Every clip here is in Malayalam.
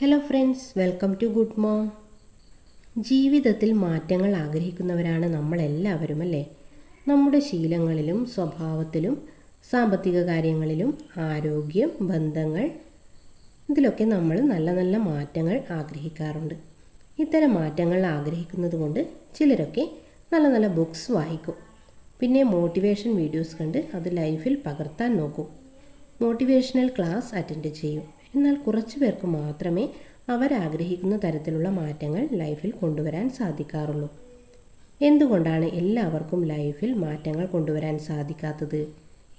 Hello friends welcome to good mom ജീവിതത്തിൽ മാറ്റങ്ങൾ ആഗ്രഹിക്കുന്നവരാണ് നമ്മളെല്ലാവരും അല്ലേ? നമ്മുടെ ശീലങ്ങളിലും സ്വഭാവത്തിലും സാമ്പത്തിക കാര്യങ്ങളിലും ആരോഗ്യം ബന്ധങ്ങൾ ഇതിലൊക്കെ നമ്മൾ നല്ല നല്ല മാറ്റങ്ങൾ ആഗ്രഹിക്കാറുണ്ട്. ഇത്തരം മാറ്റങ്ങൾ ആഗ്രഹിക്കുന്നത് കൊണ്ട് ചിലരൊക്കെ നല്ല നല്ല ബുക്സ് വായിക്കും. പിന്നെ മോട്ടിവേഷൻ വീഡിയോസ് കണ്ട് അത് ലൈഫിൽ പകർത്താൻ നോക്കും. മോട്ടിവേഷണൽ ക്ലാസ് അറ്റൻഡ് ചെയ്യും. എന്നാൽ കുറച്ചു പേർക്ക് മാത്രമേ അവരാഗ്രഹിക്കുന്ന തരത്തിലുള്ള മാറ്റങ്ങൾ ലൈഫിൽ കൊണ്ടുവരാൻ സാധിക്കാറുള്ളൂ. എന്തുകൊണ്ടാണ് എല്ലാവർക്കും ലൈഫിൽ മാറ്റങ്ങൾ കൊണ്ടുവരാൻ സാധിക്കാത്തത്?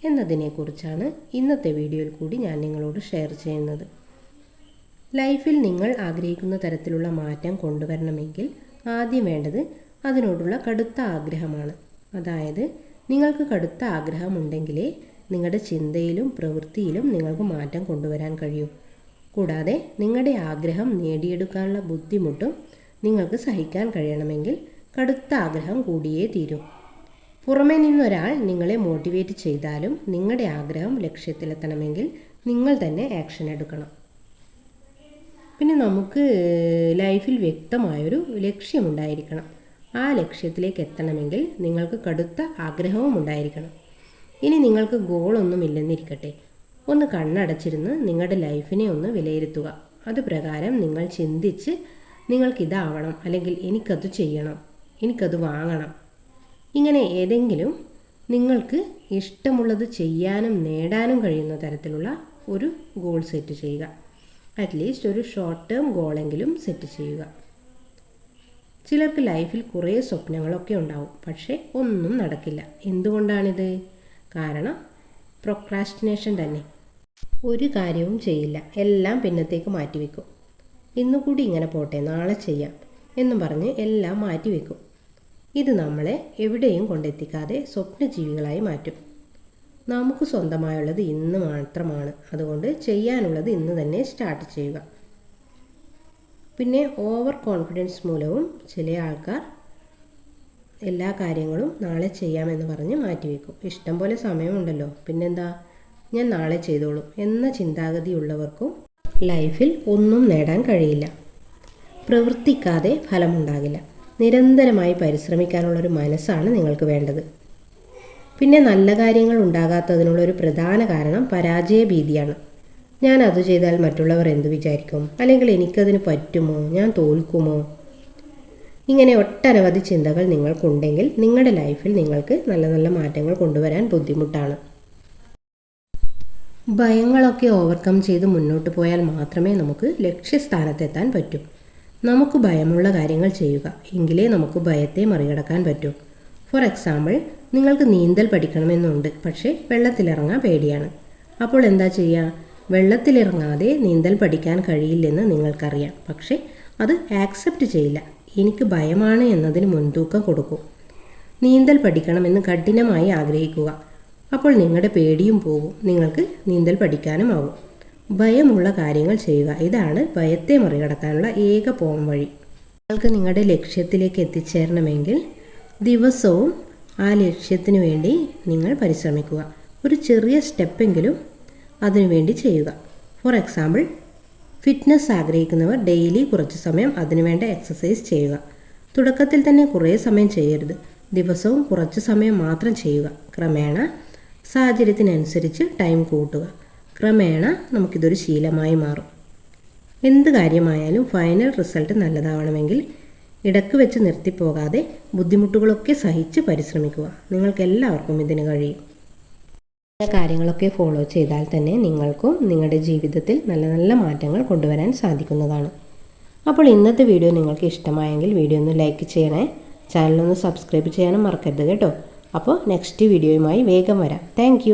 എന്നതിനെക്കുറിച്ചാണ് ഇന്നത്തെ വീഡിയോയിൽ കൂടി ഞാൻ നിങ്ങളോട് ഷെയർ ചെയ്യുന്നത്. ലൈഫിൽ നിങ്ങൾ ആഗ്രഹിക്കുന്ന തരത്തിലുള്ള മാറ്റം കൊണ്ടുവരണമെങ്കിൽ ആദ്യം വേണ്ടത് അതിനോടുള്ള കടുത്ത ആഗ്രഹമാണ്. അതായത് നിങ്ങൾക്ക് കടുത്ത ആഗ്രഹമുണ്ടെങ്കിലേ നിങ്ങളുടെ ചിന്തയിലും പ്രവൃത്തിയിലും നിങ്ങൾക്ക് മാറ്റം കൊണ്ടുവരാൻ കഴിയും. കൂടാതെ നിങ്ങളുടെ ആഗ്രഹം നേടിയെടുക്കാനുള്ള ബുദ്ധിമുട്ടും നിങ്ങൾക്ക് സഹിക്കാൻ കഴിയണമെങ്കിൽ കടുത്ത ആഗ്രഹം കൂടിയേ തീരൂ. പുറമേ നിന്നൊരാൾ നിങ്ങളെ മോട്ടിവേറ്റ് ചെയ്താലും നിങ്ങളുടെ ആഗ്രഹം ലക്ഷ്യത്തിലെത്തണമെങ്കിൽ നിങ്ങൾ തന്നെ ആക്ഷൻ എടുക്കണം. പിന്നെ നമുക്ക് ലൈഫിൽ വ്യക്തമായൊരു ലക്ഷ്യമുണ്ടായിരിക്കണം ആ ലക്ഷ്യത്തിലേക്ക് എത്തണമെങ്കിൽ നിങ്ങൾക്ക് കടുത്ത ആഗ്രഹവും ഉണ്ടായിരിക്കണം. ഇനി നിങ്ങൾക്ക് ഗോളൊന്നുമില്ലെന്നിരിക്കട്ടെ. ഒന്ന് കണ്ണടച്ചിരുന്ന് നിങ്ങളുടെ ലൈഫിനെ ഒന്ന് വിലയിരുത്തുക. അത് പ്രകാരം നിങ്ങൾ ചിന്തിച്ച് നിങ്ങൾക്കിതാവണം അല്ലെങ്കിൽ എനിക്കത് ചെയ്യണം എനിക്കത് വാങ്ങണം. ഇങ്ങനെ ഏതെങ്കിലും നിങ്ങൾക്ക് ഇഷ്ടമുള്ളത് ചെയ്യാനും നേടാനും കഴിയുന്ന തരത്തിലുള്ള ഒരു ഗോൾ സെറ്റ് ചെയ്യുക. അറ്റ്ലീസ്റ്റ് ഒരു ഷോർട്ട് ടേം ഗോളെങ്കിലും സെറ്റ് ചെയ്യുക. ചിലർക്ക് ലൈഫിൽ കുറേ സ്വപ്നങ്ങളൊക്കെ ഉണ്ടാവും പക്ഷേ ഒന്നും നടക്കില്ല. എന്തുകൊണ്ടാണിത്? കാരണം പ്രൊക്രാസ്റ്റിനേഷൻ തന്നെ. ഒരു കാര്യവും ചെയ്യില്ല. എല്ലാം പിന്നത്തേക്ക് മാറ്റിവെക്കും. ഇന്നുകൂടി ഇങ്ങനെ പോട്ടെ നാളെ ചെയ്യാം എന്നും പറഞ്ഞ് എല്ലാം മാറ്റിവെക്കും. ഇത് നമ്മളെ എവിടെയും കൊണ്ടെത്തിക്കാതെ സ്വപ്നജീവികളായി മാറ്റും. നമുക്ക് സ്വന്തമായുള്ളത് ഇന്ന് മാത്രമാണ്. അതുകൊണ്ട് ചെയ്യാനുള്ളത് ഇന്ന് തന്നെ സ്റ്റാർട്ട് ചെയ്യുക. പിന്നെ ഓവർ കോൺഫിഡൻസ് മൂലവും ചില ആൾക്കാർ എല്ലാ കാര്യങ്ങളും നാളെ ചെയ്യാമെന്ന് പറഞ്ഞ് മാറ്റിവെക്കും. ഇഷ്ടം പോലെ സമയമുണ്ടല്ലോ. പിന്നെന്താ? ഞാൻ നാളെ ചെയ്തോളും എന്ന ചിന്താഗതിയുള്ളവർക്കും ലൈഫിൽ ഒന്നും നേടാൻ കഴിയില്ല. പ്രവർത്തിക്കാതെ ഫലമുണ്ടാകില്ല. നിരന്തരമായി പരിശ്രമിക്കാനുള്ളൊരു മനസ്സാണ് നിങ്ങൾക്ക് വേണ്ടത്. പിന്നെ നല്ല കാര്യങ്ങൾ ഉണ്ടാകാത്തതിനുള്ളൊരു പ്രധാന കാരണം പരാജയ ഭീതിയാണ്. ഞാൻ അത് ചെയ്താൽ മറ്റുള്ളവർ എന്തു വിചാരിക്കും? അല്ലെങ്കിൽ എനിക്കതിന് പറ്റുമോ? ഞാൻ തോൽക്കുമോ? ഇങ്ങനെ ഒട്ടനവധി ചിന്തകൾ നിങ്ങൾക്കുണ്ടെങ്കിൽ നിങ്ങളുടെ ലൈഫിൽ നിങ്ങൾക്ക് നല്ല നല്ല മാറ്റങ്ങൾ കൊണ്ടുവരാൻ ബുദ്ധിമുട്ടാണ്. ഭയങ്ങളൊക്കെ ഓവർകം ചെയ്ത് മുന്നോട്ട് പോയാൽ മാത്രമേ നമുക്ക് ലക്ഷ്യസ്ഥാനത്തെത്താൻ പറ്റൂ. നമുക്ക് ഭയമുള്ള കാര്യങ്ങൾ ചെയ്യുക എങ്കിലേ നമുക്ക് ഭയത്തെ മറികടക്കാൻ പറ്റൂ. ഫോർ എക്സാമ്പിൾ നിങ്ങൾക്ക് നീന്തൽ പഠിക്കണമെന്നുണ്ട് പക്ഷേ വെള്ളത്തിലിറങ്ങാൻ പേടിയാണ്. അപ്പോൾ എന്താ ചെയ്യുക വെള്ളത്തിലിറങ്ങാതെ നീന്തൽ പഠിക്കാൻ കഴിയില്ലെന്ന് നിങ്ങൾക്കറിയാം പക്ഷേ അത് ആക്സെപ്റ്റ് ചെയ്യില്ല. എനിക്ക് ഭയമാണ് എന്നതിന് മുൻതൂക്കം കൊടുക്കൂ. നീന്തൽ പഠിക്കണമെന്ന് കഠിനമായി ആഗ്രഹിക്കുക. അപ്പോൾ നിങ്ങളുടെ പേടിയും പോകും നിങ്ങൾക്ക് നീന്തൽ പഠിക്കാനും ആവും. ഭയമുള്ള കാര്യങ്ങൾ ചെയ്യുക. ഇതാണ് ഭയത്തെ മറികടക്കാനുള്ള ഏക പോം വഴി. നിങ്ങൾക്ക് നിങ്ങളുടെ ലക്ഷ്യത്തിലേക്ക് എത്തിച്ചേരണമെങ്കിൽ ദിവസവും ആ ലക്ഷ്യത്തിന് വേണ്ടി നിങ്ങൾ പരിശ്രമിക്കുക. ഒരു ചെറിയ സ്റ്റെപ്പെങ്കിലും അതിനുവേണ്ടി ചെയ്യുക. ഫോർ എക്സാമ്പിൾ ഫിറ്റ്നസ് ആഗ്രഹിക്കുന്നവർ ഡെയിലി കുറച്ച് സമയം അതിനുവേണ്ട എക്സസൈസ് ചെയ്യുക. തുടക്കത്തിൽ തന്നെ കുറേ സമയം ചെയ്യരുത്. ദിവസവും കുറച്ച് സമയം മാത്രം ചെയ്യുക. ക്രമേണ സാഹചര്യത്തിനനുസരിച്ച് ടൈം കൂട്ടുക. ക്രമേണ നമുക്കിതൊരു ശീലമായി മാറും. എന്ത് കാര്യമായാലും ഫൈനൽ റിസൾട്ട് നല്ലതാവണമെങ്കിൽ ഇടയ്ക്ക് വെച്ച് നിർത്തിപ്പോകാതെ ബുദ്ധിമുട്ടുകളൊക്കെ സഹിച്ച് പരിശ്രമിക്കുക. നിങ്ങൾക്കെല്ലാവർക്കും ഇതിന് കഴിയും. കാര്യങ്ങളൊക്കെ ഫോളോ ചെയ്താൽ തന്നെ നിങ്ങൾക്കും നിങ്ങളുടെ ജീവിതത്തിൽ നല്ല നല്ല മാറ്റങ്ങൾ കൊണ്ടുവരാൻ സാധിക്കുന്നതാണ്. അപ്പോൾ ഇന്നത്തെ വീഡിയോ നിങ്ങൾക്ക് ഇഷ്ടമായെങ്കിൽ വീഡിയോ ഒന്ന് ലൈക്ക് ചെയ്യണേ. ചാനലൊന്ന് സബ്സ്ക്രൈബ് ചെയ്യാനും മറക്കരുത് കേട്ടോ. അപ്പോൾ നെക്സ്റ്റ് വീഡിയോയുമായി വേഗം വരാം. താങ്ക്